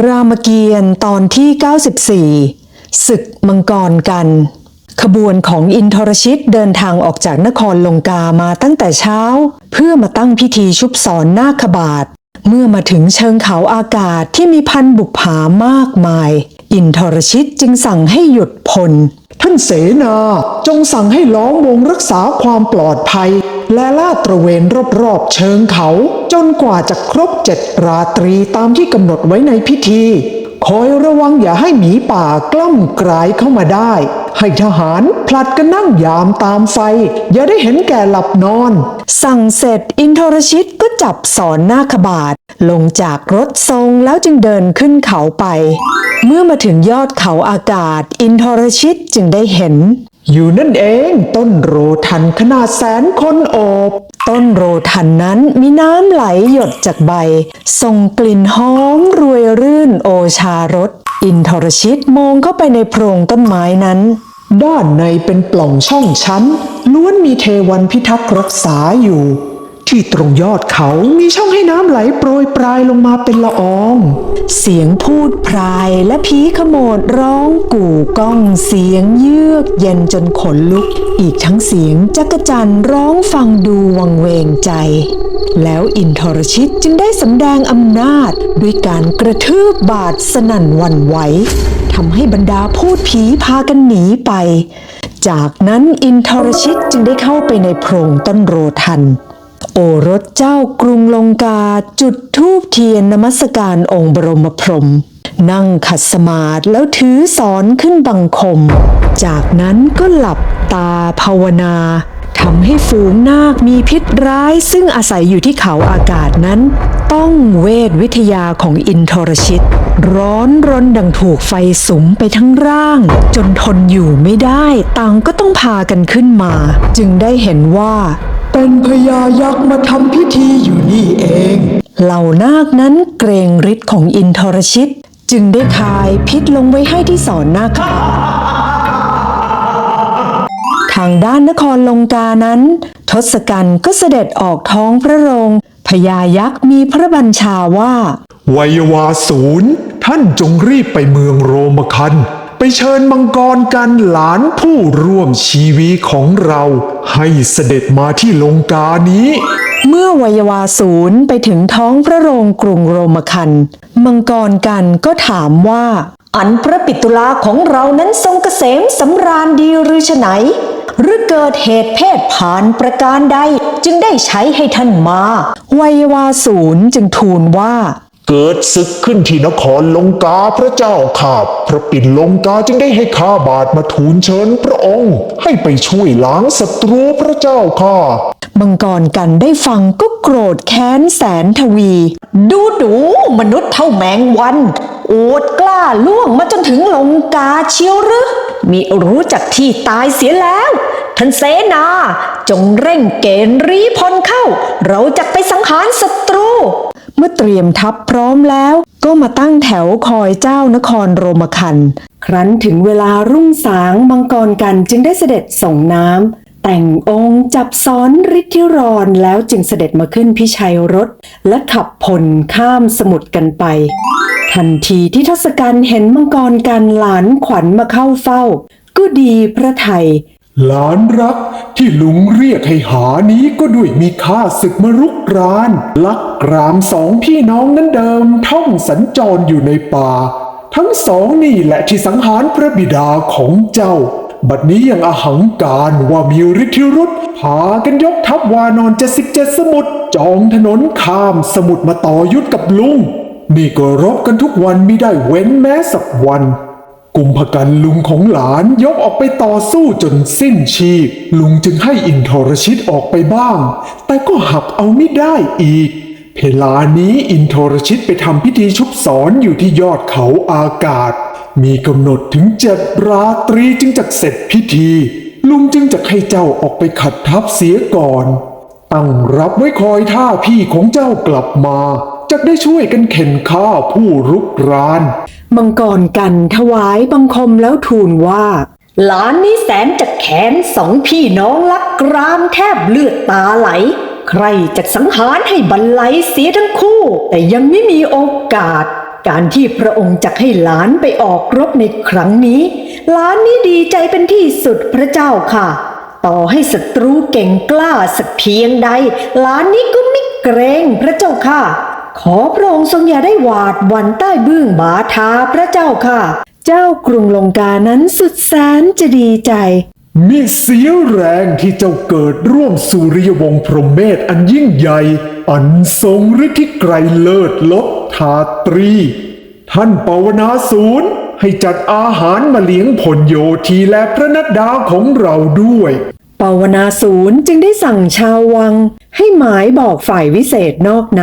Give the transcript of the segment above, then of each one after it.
รามเกียรติ์ตอนที่ 94 ศึกมังกรกัน ขบวนของอินทรชิตเดินทางออกจากนครลงกามาตั้งแต่เช้า เพื่อมาตั้งพิธีชุบสอนนาคบาท เมื่อมาถึงเชิงเขาอากาศที่มีพันบุกผามากมาย อินทรชิตจึงสั่งให้หยุดพล ท่านเสนาจงสั่งให้ล้อมวงรักษาความปลอดภัย และลาดตระเวนรอบๆเชิงเขา จนกว่าจะครบเจ็ดราตรีตามที่กำหนดไว้ในพิธี คอยระวังอย่าให้หมีป่ากล้ำกลายเข้ามาได้ ให้ทหารผลัดกันนั่งยามตามไฟ อย่าได้เห็นแก่หลับนอน สั่งเสร็จอินทรชิตก็จับสอนนาคบาท ลงจากรถทรงแล้วจึงเดินขึ้นเขาไป เมื่อมาถึงยอดเขาอากาศ อินทรชิตจึงได้เห็นอยู่นั่นเองต้นโรทันขนาดแสนคนโอบ ต้นโรทันนั้นมีน้ำไหลหยดจากใบ ส่งกลิ่นหอมรวยรื่นโอชารส อินทรชิตมองเข้าไปในโพรงต้นไม้นั้น ด้านในเป็นปล่องช่องชั้น ล้วนมีเทวันพิทักษ์รักษาอยู่ ที่ตรงยอดเขามีช่องให้น้ำไหลโปรยปลายลงมาเป็นละออง เสียงพูดพรายและผีขโมดร้องกู่ก้องเสียงเยือกเย็นจนขนลุก อีกทั้งเสียงจักจันร้องฟังดูวังเวงใจ แล้วอินทรชิตจึงได้สำแดงอำนาจ ด้วยการกระทืบบาดสนั่นวันไหวทำให้บรรดาพูดผีพากันหนีไป จากนั้นอินทรชิตจึงได้เข้าไปในโพรงต้นโรทัน โอรสเจ้ากรุงลงกาจุดธูปเทียนนมัสการองค์บรมพรหมนั่งขัดสมาธิแล้วถือสอนขึ้นบังคม จากนั้นก็หลับตาภาวนาทำให้ฝูงนาคมีพิษร้ายซึ่งอาศัยอยู่ที่เขาอากาศนั้น ต้องเวทวิทยาของอินทรชิต ร้อนรนดังถูกไฟสุมไปทั้งร่าง จนทนอยู่ไม่ได้ต่างก็ต้องพากันขึ้นมา จึงได้เห็นว่า เป็นพญายักษ์มาทำพิธีอยู่นี่เอง เหล่านาคนั้นเกรงฤทธิ์ของอินทรชิต จึงได้คายพิษลงไว้ให้ที่สอนนาคทางด้านนครลงกานั้น ทศกัณฐ์ก็เสด็จออกท้องพระโรง พญายักษ์มีพระบัญชาว่า วัยวาศูนย์ท่านจงรีบไปเมืองโรมคัน ไปเชิญมังกรกันหลานผู้ร่วมชีวีของเรา ให้เสด็จมาที่ลงกานี้ เมื่อวัยวาศูนย์ไปถึงท้องพระโรงกรุงโรมคัน มังกรกันก็ถามว่า อันพระปิตุลาของเรานั้นทรงเกษมสำราญดีหรือฉไหน หรือเกิดเหตุเพศผ่านประการใดจึงได้ใช้ให้ท่านมาวัยวาศูนย์จึงทูลว่า เกิดศึกขึ้นที่นครลงกาพระเจ้าข้าพระปิ่นลงกาจึงได้ให้ข้าบาทมาทูลเชิญพระองค์ ให้ไปช่วยล้างศัตรูพระเจ้าข้ามังกรกันได้ฟังก็โกรธแค้นแสนทวี ดูดูมนุษย์เท่าแมงวันโอดกล้าล่วงมาจนถึงลงกาเชียวหรือมีรู้จักที่ตายเสียแล้ว ท่านเสนา จงเร่งเกณฑ์รีพลเข้า เราจะไปสังหารศัตรู เมื่อเตรียมทัพพร้อมแล้ว ก็มาตั้งแถวคอยเจ้านครโรมคัน ครั้นถึงเวลารุ่งสางมังกรกันจึงได้เสด็จส่งน้ำแต่งองค์จับซ้อนฤทธิรอนแล้วจึงเสด็จมาขึ้นพิชัยรถ และขับพลข้ามสมุทรกันไป ทันทีที่ทศกัณฐ์เห็นมังกรกันหลานขวัญมาเข้าเฝ้า ก็ดีพระไทย หลานรักที่ลุงเรียกให้หานี้ก็ด้วยมีข้าศึกมารุกราน ลักกรามสองพี่น้องนั้นเดิมท่องสัญจรอยู่ในป่า ทั้งสองนี่แหละที่สังหารพระบิดาของเจ้า บัดนี้ยังอหังการว่ามีฤทธิรุธพากันยกทัพวานอนเจ็ดสิบเจ็ดสมุทรจองถนนข้ามสมุทรมาต่อยุทธกับลุง นี่ก็รบกันทุกวันไม่ได้เว้นแม้สักวัน กุมภกันลุงของหลานยกออกไปต่อสู้จนสิ้นชีพ ลุงจึงให้อินทรชิตออกไปบ้าง แต่ก็หักเอาไม่ได้อีก เพลานี้อินทรชิตไปทำพิธีชุบสอนอยู่ที่ยอดเขาอากาศ มีกำหนดถึงเจ็ดราตรีจึงจะเสร็จพิธี ลุงจึงจะให้เจ้าออกไปขัดทัพเสียก่อน ตั้งรับไว้คอยท่าพี่ของเจ้ากลับมา จะได้ช่วยกันเข็นฆ่าผู้รุกราน มังกรกันถวายบังคมแล้วทูลว่า หลานนี้แสนจะแขนสองพี่น้องลักกรามแทบเลือดตาไหล ใครจะสังหารให้บรรลัยเสียทั้งคู่ แต่ยังไม่มีโอกาส การที่พระองค์จะให้หลานไปออกรบในครั้งนี้ หลานนี้ดีใจเป็นที่สุดพระเจ้าค่ะ ต่อให้ศัตรูเก่งกล้าสักเพียงใด หลานนี้ก็ไม่เกรงพระเจ้าค่ะ ขอพระองค์ทรงอย่าได้หวาดหวั่นใต้เบื้องบาทาพระเจ้าค่ะ เจ้ากรุงลงกานั้นสุดแสนจะดีใจมีเสียแรงที่เจ้าเกิดร่วมสุริยวงศ์พรหมเมธอันยิ่งใหญ่ อันทรงฤทธิ์ที่ไกรเลิศลบทาตรี ท่านปวนาศูนย์ให้จัดอาหารมาเลี้ยงผลโยทีและพระนัดดาของเราด้วยปาวนาศูนย์จึงได้สั่งชาววัง ให้หมายบอกฝ่ายวิเศษนอกใน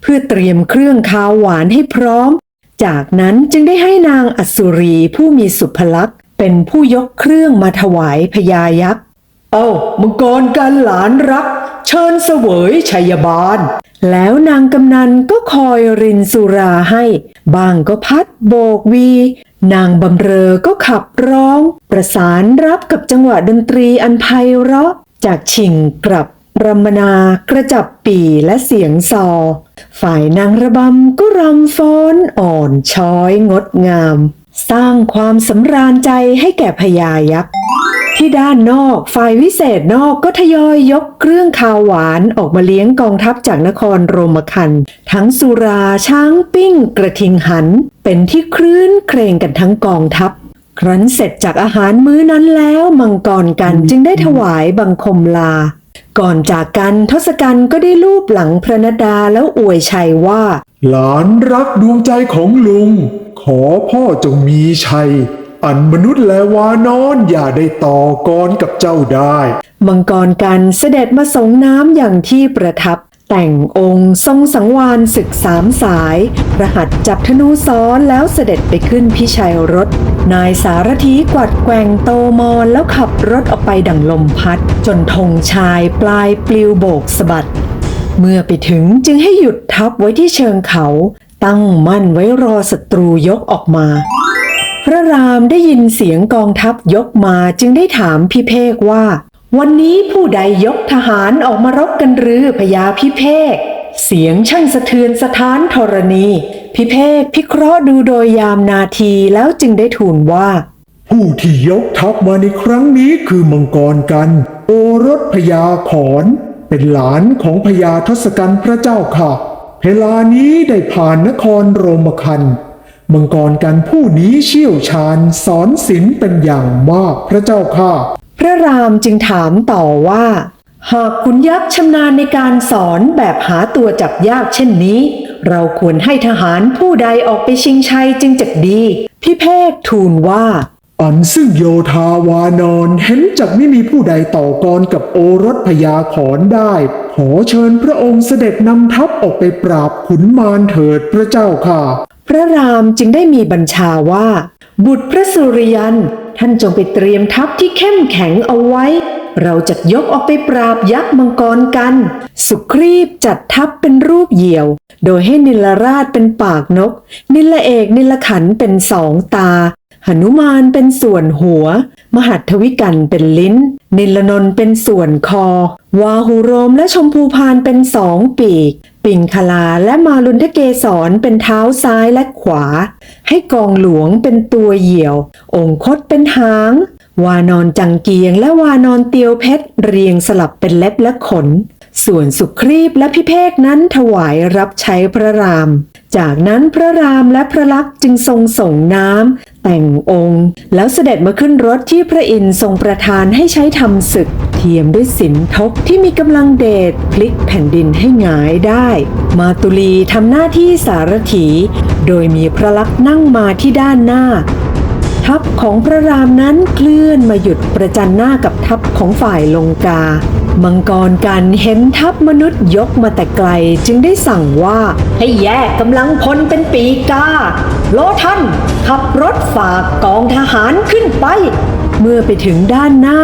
เพื่อเตรียมเครื่องคาวหวานให้พร้อม จากนั้นจึงได้ให้นางอัศรีผู้มีสุภลักษณ์ เป็นผู้ยกเครื่องมาถวายพญายักษ์ เอ้ามังกรกันหลานรัก เชิญเสวยชัยบาล แล้วนางกำนันก็คอยรินสุราให้ บางก็พัดโบกวี นางบำเรอก็ขับร้อง ประสานรับกับจังหวะดนตรีอันไพเราะ จากชิงกรับรำมนากระจับปีและเสียงซอ ฝ่ายนางระบำก็รำฟ้อนอ่อนช้อยงดงาม สร้างความสำราญใจให้แก่พญายักษ์ที่ด้านนอกฝ่ายวิเศษนอกก็ทยอยยกเครื่องคาวหวานออกมาเลี้ยงกองทัพจากนครโรมคัน ทั้งสุราช้างปิ้ง กระทิงหัน เป็นที่ครื้นเครงกันทั้งกองทัพ ครั้นเสร็จจากอาหารมื้อนั้นแล้วมังกรกันจึงได้ถวายบังคมลา ก่อนจากกันทศกัณฐ์ก็ได้ลูบหลังพระนดาแล้วอวยชัยว่า หลานรักดวงใจของลุง ขอพ่อจงมีชัย อันมนุษย์และวานอนอย่าได้ต่อกรกับเจ้าได้ มังกรกันเสด็จมาสงน้ำอย่างที่ประทับ แต่งองค์ทรงสังวานศึกสามสายพระหัตถ์จับธนูซ้อนแล้วเสด็จไปขึ้นพิชัยรถ นายสารถีกวัดแกว่งโตมอนแล้วขับรถออกไปดังลมพัด จนธงชายปลายปลิวโบกสะบัด เมื่อไปถึงจึงให้หยุดทับไว้ที่เชิงเขา ตั้งมั่นไว้รอศัตรูยกออกมา พระรามได้ยินเสียงกองทัพยกมาจึงได้ถามพิเภกว่า วันนี้ผู้ใดยกทหารออกมารบกันหรือพญาพิเภกเสียงช่างสะเทือนสถานธรณี พิเภกพิเคราะห์ดูโดยยามนาทีแล้วจึงได้ทูลว่า ผู้ที่ยกทัพมาในครั้งนี้คือมังกรกัน โอรสพญาขอนเป็นหลานของพญาทศกัณฐ์พระเจ้าค่ะ เวลานี้ได้ผ่านนครโรมคันมังกรกันผู้นี้เชี่ยวชาญสอนศิลป์เป็นอย่างมากพระเจ้าค่ะ พระรามจึงถามต่อว่า หากคุณยักษ์ชำนาญในการสอนแบบหาตัวจับยากเช่นนี้ เราควรให้ทหารผู้ใดออกไปชิงชัยจึงจะดีพิเภกทูลว่า อันซึ่งโยธาวานอนเห็นจักไม่มีผู้ใดต่อกรกับโอรสพญาขอนได้ ขอเชิญพระองค์เสด็จนำทัพออกไปปราบขุนมารเถิดพระเจ้าค่ะ พระรามจึงได้มีบัญชาว่า บุตรพระสุริยัน ท่านจงไปเตรียมทัพที่เข้มแข็งเอาไว้ เราจะยกออกไปปราบยักษ์มังกรกัน สุครีบจัดทัพเป็นรูปเหยี่ยว โดยให้นิลราชเป็นปากนก นิลเอกนิลขันเป็นสองตา หนุมานเป็นส่วนหัว มหัตถวิกันเป็นลิ้น นิลนนท์เป็นส่วนคอ วาหูโรมและชมพูพานเป็นสองปีก ปิงคลาและมาลุนทเกสรเป็นเท้าซ้ายและขวา ให้กองหลวงเป็นตัวเหยี่ยว องคตเป็นหาง วานอนจังเกียงและวานอนเตียวเพชร เรียงสลับเป็นเล็บและขน ส่วนสุครีบและพิเภกนั้นถวายรับใช้พระราม จากนั้นพระรามและพระลักษมณ์จึงทรงส่งน้ำแต่งองค์ แล้วเสด็จมาขึ้นรถที่พระอินทร์ทรงประทานให้ใช้ทำศึก เทียมด้วยสินทกที่มีกำลังเดชพลิกแผ่นดินให้หงายได้ มาตุลีทำหน้าที่สารถี โดยมีพระลักษมณ์นั่งมาที่ด้านหน้า ทัพของพระรามนั้นเคลื่อนมาหยุดประจันหน้ากับทัพของฝ่ายลงกา มังกรกันเห็นทัพมนุษย์ยกมาแต่ไกลจึงได้สั่งว่าให้แยกกำลังพลเป็นปีกา โลทันขับรถฝากกองทหารขึ้นไป เมื่อไปถึงด้านหน้า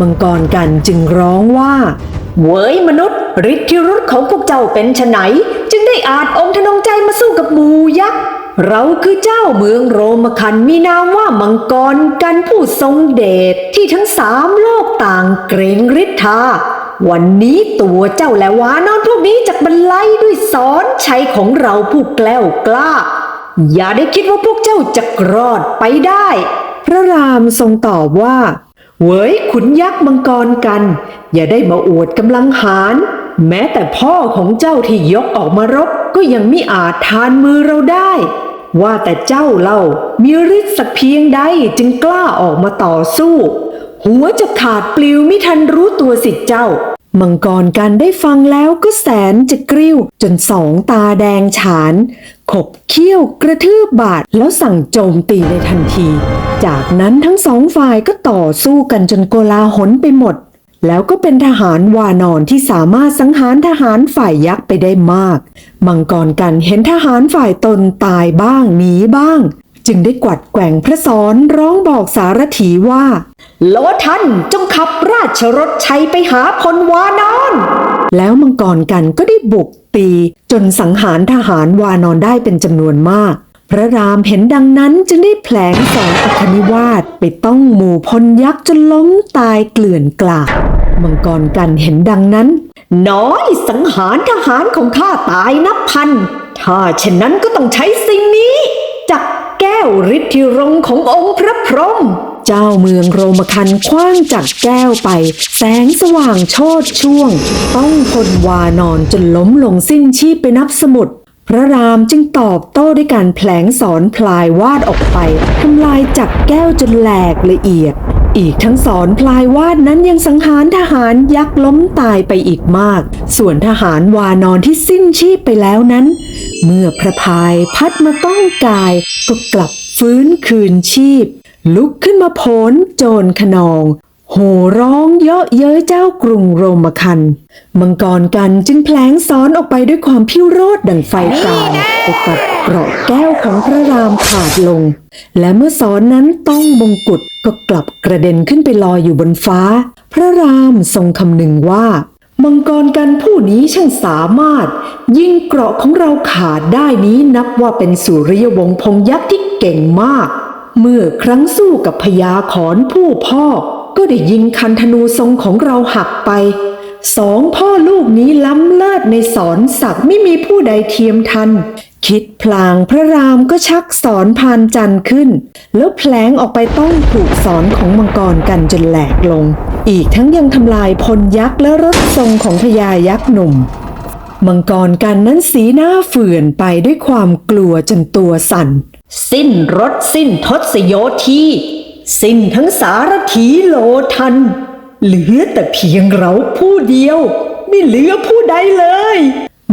มังกรกันจึงร้องว่าเว้ยมนุษย์ฤทธิรุธของพวกเจ้าเป็นไฉนจึงได้อาจองค์ธนงใจมาสู้กับหมูยักษ์ เราคือเจ้าเมืองโรมคันมีนามว่ามังกรกันผู้ทรงเดชที่ทั้งสามโลกต่างเกรงฤทธา วันนี้ตัวเจ้าและวานอนพวกนี้จะบรรลัยด้วยสอนชัยของเราผู้แกล้วกล้า อย่าได้คิดว่าพวกเจ้าจะรอดไปได้ พระรามทรงตอบว่า เว้ยขุนยักษ์มังกรกัน อย่าได้มาอวดกำลังหาร แม้แต่พ่อของเจ้าที่ยกออกมารบก็ยังไม่อาจทานมือเราได้ ว่าแต่เจ้าเล่ามีฤทธิ์สักเพียงใดจึงกล้าออกมาต่อสู้ หัวจะขาดปลิวไม่ทันรู้ตัวสิเจ้า มังกรกันได้ฟังแล้วก็แสนจะกริ้ว จนสองตาแดงฉาน ขบเขี้ยวกระทืบบาดแล้วสั่งโจมตีในทันที จากนั้นทั้งสองฝ่ายก็ต่อสู้กันจนโกลาหลไปหมด แล้วก็เป็นทหารวานอนที่สามารถสังหารทหารฝ่ายยักษ์ไปได้มาก มังกรกันเห็นทหารฝ่ายตนตายบ้างหนีบ้าง จึงได้กวัดแกว่งพระสอนร้องบอกสารถีว่าโลทันจงขับราชรถชัยไปหาพลวานอน แล้วมังกรกันก็ได้บุกตีจนสังหารทหารวานอนได้เป็นจำนวนมาก พระรามเห็นดังนั้นจึงได้แผลงสอนอคนิวาสไปต้องหมู่พลยักษ์จนล้มตายเกลื่อนกลาดมังกรกันเห็นดังนั้น น้อยสังหารทหารของข้าตายนับพัน ถ้าเช่นนั้นก็ต้องใช้สิ่งนี้จัก วฤทธิรงขององค์พระพรหมเจ้าเมืองโรมคันคว้างจากแก้วไป แสงสว่างโชดช่วง ต้องพลวานอนจนล้มลงสิ้นชีพไปนับสมุดพระรามจึงตอบโต้ด้วยการแผลงสอนพลายวาดออกไปทำลายจักแก้วจนแหลกละเอียด อีกทั้งสอนพลายวาดนั้นยังสังหารทหารยักษ์ล้มตายไปอีกมาก ส่วนทหารวานอนที่สิ้นชีพไปแล้วนั้น เมื่อพระพายพัดมาต้องกายก็กลับฟื้นคืนชีพ ลุกขึ้นมาโผนโจรขนอง โห่ร้องเยาะเย้ยเจ้ากรุงโรมคัน มังกรกันจึงแผลงซ้อนออกไปด้วยความพิวโรธดังไฟกายไปตัด เกราะแก้วของพระรามขาดลง และเมื่อซ้อนนั้นต้องมงกุฎก็กลับกระเด็นขึ้นไปลอยอยู่บนฟ้า พระรามทรงคำนึงว่ามังกรกันผู้นี้ช่างสามารถ ยิงเกราะของเราขาดได้นี้นับว่าเป็นสุริยวงศ์พงยักษ์ที่เก่งมาก เมื่อครั้งสู้กับพญาขอนผู้พ่อ ก็ได้ยิงคันธนูทรงของเราหักไป สองพ่อลูกนี้ล้ำเลิศในสอนศักดิ์ไม่มีผู้ใดเทียมทัน คิดพลางพระรามก็ชักสอนพานจันทร์ขึ้น แล้วแผลงออกไปต้องถูกสอนของมังกรกันจนแหลกลง อีกทั้งยังทำลายพลยักษ์และรถทรงของพญายักษ์หนุ่ม มังกรกันนั้นสีหน้าเฝื่อนไปด้วยความกลัวจนตัวสั่น สิ้นรถสิ้นทศโยธีสิ้นทั้งสารถีโลทัน เหลือแต่เพียงเราผู้เดียว ไม่เหลือผู้ใดเลย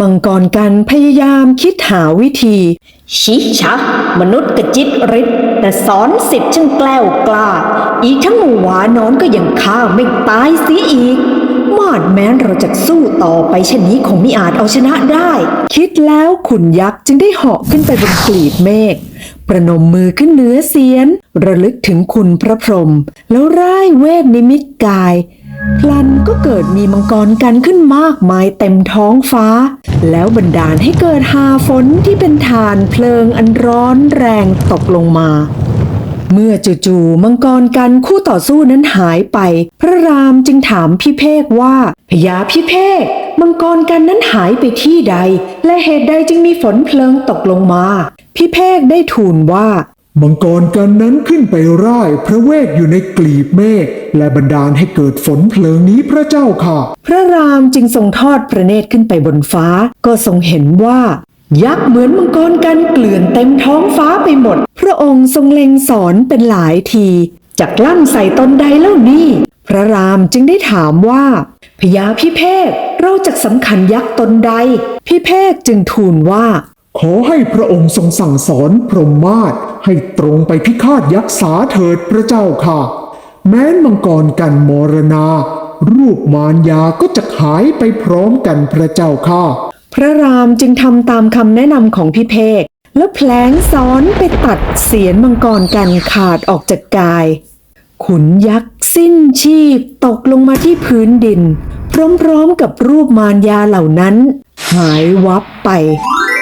มังกรกันพยายามคิดหาวิธี ชิชะ มนุษย์กระจิตริดแต่สอนสิทธิ์ช่างแกล้วกล้า อีกทั้งหมู่หวานอนก็ยังฆ่าไม่ตายเสียอีก มาดแม้นเราจะสู้ต่อไปเช่นนี้คงไม่อาจเอาชนะได้ คิดแล้วขุนยักษ์จึงได้เหาะขึ้นไปบนกลีบเมฆประนมมือขึ้นเหนือเสียน ระลึกถึงคุณพระพรหมแล้วร่ายเวทนิมิตกาย พลันก็เกิดมีมังกรกันขึ้นมากมายเต็มท้องฟ้า แล้วบันดาลให้เกิดหาฝนที่เป็นฐานเพลิงอันร้อนแรงตกลงมา เมื่อจู่ๆมังกรกันคู่ต่อสู้นั้นหายไป พระรามจึงถามพี่เพกว่าพญาพี่เพกมังกรกันนั้นหายไปที่ใด และเหตุใดจึงมีฝนเพลิงตกลงมา พี่เพกได้ทูลว่า มังกรกันนั้นขึ้นไปร่ายพระเวทอยู่ในกลีบเมฆและบันดาลให้เกิดฝนเพลิงนี้พระเจ้าค่ะ พระรามจึงทรงทอดพระเนตรขึ้นไปบนฟ้า ก็ทรงเห็นว่า ยักษ์เหมือนมังกรกันเกลื่อนเต็มท้องฟ้าไปหมด พระองค์ทรงเล็งสอนเป็นหลายทีจากลั่นใส่ตนใดเล่านี่พระรามจึงได้ถามว่าพญาพิเภกเราจะสำคัญยักษ์ตนใด พิเภกจึงทูลว่า ขอให้พระองค์ทรงสั่งสอนพรหมมาศให้ตรงไปพิฆาตยักษ์สาเถิดพระเจ้าค่ะ แม้นมังกรกันมรณา รูปมารยาก็จะหายไปพร้อมกันพระเจ้าค่ะ พระรามจึงทำตามคำแนะนำของพิเภกแล้วแผลงซ้อนไปตัดเสียนมังกรกันขาดออกจากกาย ขุนยักษ์สิ้นชีพตกลงมาที่พื้นดิน พร้อมๆกับรูปมารยาเหล่านั้น หายวับไป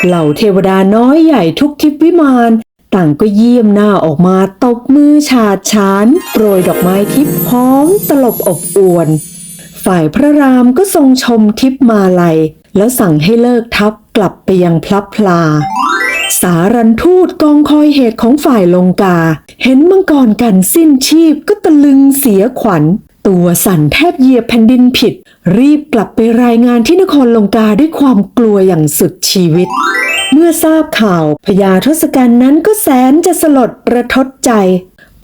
เหล่าเทวดาน้อยใหญ่ทุกทิพวิมาน ต่างก็เยี่ยมหน้าออกมาตบมือฉาดฉานโปรยดอกไม้ทิพย์หอมตลบอบอวน ฝ่ายพระรามก็ทรงชมทิพมาลัย แล้วสั่งให้เลิกทัพกลับไปยังพลับพลา สารันทูตกองคอยเหตุของฝ่ายลงกา เห็นมังกรกันสิ้นชีพก็ตะลึงเสียขวัญ ตัวสั่นแทบเหยียบแผ่นดินผิด รีบกลับไปรายงานที่นครลงกาด้วยความกลัวอย่างสุดชีวิต เมื่อทราบข่าวพญาทศกัณฐ์นั้นก็แสนจะสลดระทดใจ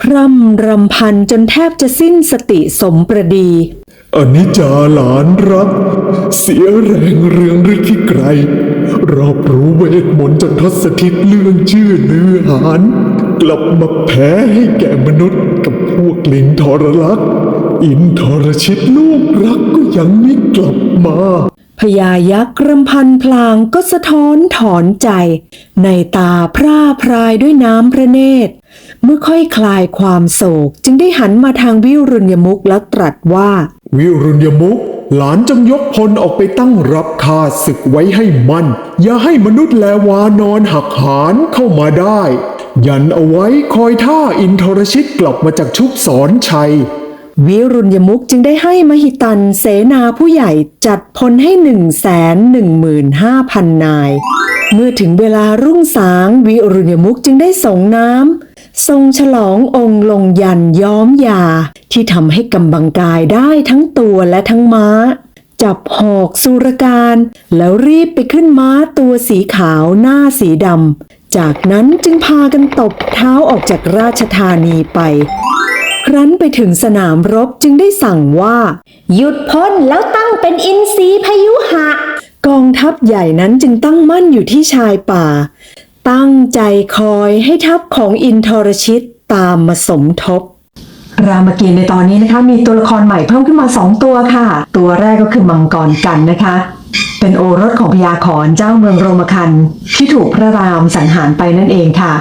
พร่ำรำพันจนแทบจะสิ้นสติสมประดีอนิจจาหลานรัก เสียแรงเรืองฤทธิ์ไกลรอบรู้เวทมนต์จนทศทิตเรื่องชื่อลือหาน กลับมาแพ้ให้แก่มนุษย์กับพวกลิงทรลักษ์ อินทรชิตลูกรักก็ยังไม่กลับมาพญายักษ์รำพันพลางก็สะท้อนถอนใจ ในตาพร่าพรายด้วยน้ำพระเนตร เมื่อค่อยคลายความโศกจึงได้หันมาทางวิรุณยมุกแล้วตรัสว่า วิรุณยมุกหลานจงยกพลออกไปตั้งรับข้าศึกไว้ให้มั่นอย่าให้มนุษย์และวานอนหักหานเข้ามาได้ ยันเอาไว้คอยท่าอินทรชิตกลับมาจากชุบสอนชัย วิรุณยมุกจึงได้ให้มหิตันเสนาผู้ใหญ่จัดพลให้หนึ่งแสนหนึ่งหมื่นห้าพันนาย เมื่อถึงเวลารุ่งสางวิรุณยมุกจึงได้ส่งน้ำทรงฉลององค์ลงยันย้อมยา ที่ทำให้กำบังกายได้ทั้งตัวและทั้งม้า จับหอกสุรการ แล้วรีบไปขึ้นม้าตัวสีขาวหน้าสีดำจากนั้นจึงพากันตบเท้าออกจากราชธานีไป รั้นไปถึงสนามรบจึงได้สั่งว่า หยุดพ่นแล้วตั้งเป็นอินทรีพายุหะ กองทัพใหญ่นั้นจึงตั้งมั่นอยู่ที่ชายป่า ตั้งใจคอยให้ทัพของอินทรชิตตามมาสมทบ รามเกียรติ์ในตอนนี้นะคะ มีตัวละครใหม่เพิ่มขึ้นมา 2 ตัวค่ะ ตัวแรกก็คือมังกรกันนะคะ เป็นโอรสของพญาขอนเจ้าเมืองโรมคันที่ถูกพระรามสังหารไปนั่นเองค่ะ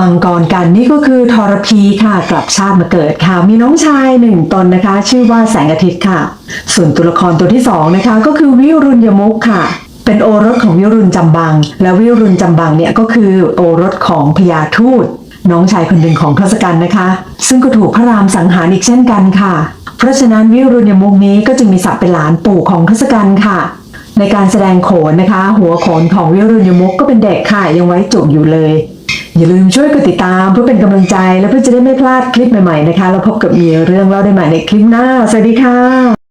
มังกรกันนี่ก็คือทรพีค่ะกลับชาติมาเกิดค่ะ มีน้องชายหนึ่งตนนะคะ ชื่อว่าแสงอาทิตย์ค่ะ ส่วนตัวละครตัวที่สองนะคะ ก็คือวิรุณยมุกค่ะ เป็นโอรสของวิรุณจำบัง และวิรุณจำบังเนี่ยก็คือโอรสของพญาทูตน้องชายคนหนึ่งของทศกัณฐ์นะคะ ซึ่งก็ถูกพระรามสังหารอีกเช่นกันค่ะ เพราะฉะนั้นวิรุณยมุกนี้ก็จึงมีศักดิ์เป็นหลานปู่ของทศกัณฐ์ค่ะ ในการแสดงโขนนะคะ หัวโขนของวิรุณยมุกก็เป็นเด็กค่ะยังไว้จุกอยู่เลย อย่าลืมช่วยกดติดตามเพื่อเป็นกำลังใจ และเพื่อจะได้ไม่พลาดคลิปใหม่ๆนะคะ แล้วพบกับมีเรื่องเล่าได้ใหม่ในคลิปหน้า สวัสดีค่ะ